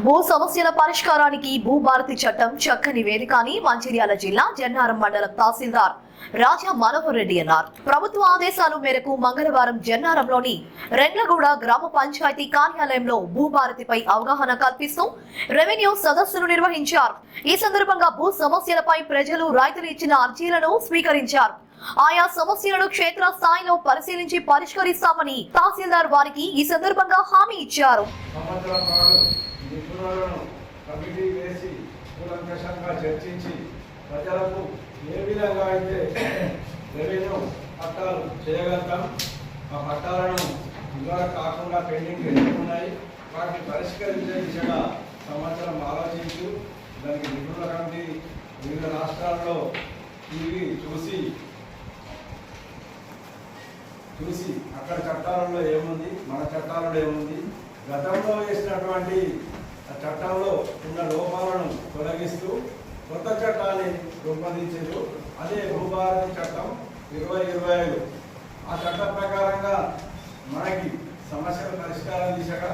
భూ సమస్యల పరిష్కారానికి భూభారతి చట్టం చక్కని వేదిక అని మంచిర్యాల జిల్లా జన్నారం మండలం తహసీల్దార్ రాజా మనోహర్ రెడ్డి అన్నారు. ప్రభుత్వ ఆదేశాల మేరకు మంగళవారం జన్నారంలోని రెండ్లగూడ గ్రామ పంచాయతీ కార్యాలయంలో భూభారతిపై అవగాహన కల్పిస్తూ రెవెన్యూ సదస్సును నిర్వహించారు. ఈ సందర్భంగా భూ సమస్యలపై ప్రజలు రైతులు ఇచ్చిన అర్జీలను స్వీకరించారు. ఆయా సమస్యలను క్షేత్ర స్థాయిలో పరిశీలించి పరిష్కరిస్తామని తహసీల్దార్ వారికి ఈ సందర్భంగా హామీ ఇచ్చారు. చర్చించి ప్రజలకు ఏ విధంగా అయితే రెవెన్యూ పట్టాలు చేయగలుగుతాం ఆ పట్టాలను ఇంకా కాకుండా పెండింగ్ ఉన్నాయి వాటిని పరిష్కరించే దిశగా సంవత్సరం ఆలోచించు. దానికి నిపుణుల కమిటీ వివిధ రాష్ట్రాల్లో తిరిగి చూసి చూసి అక్కడ చట్టాలలో ఏముంది మన చట్టాలలో ఏముంది? గతంలో వేసినటువంటి ఆ చట్టంలో ఉన్న లోపాలను తొలగిస్తూ కొత్త చట్టాన్ని రూపొందించారు. అదే భూభారతి చట్టం ఇరవై ఇరవై ఐదు. ఆ చట్టం ప్రకారంగా మనకి సమస్యల పరిష్కారం దిశగా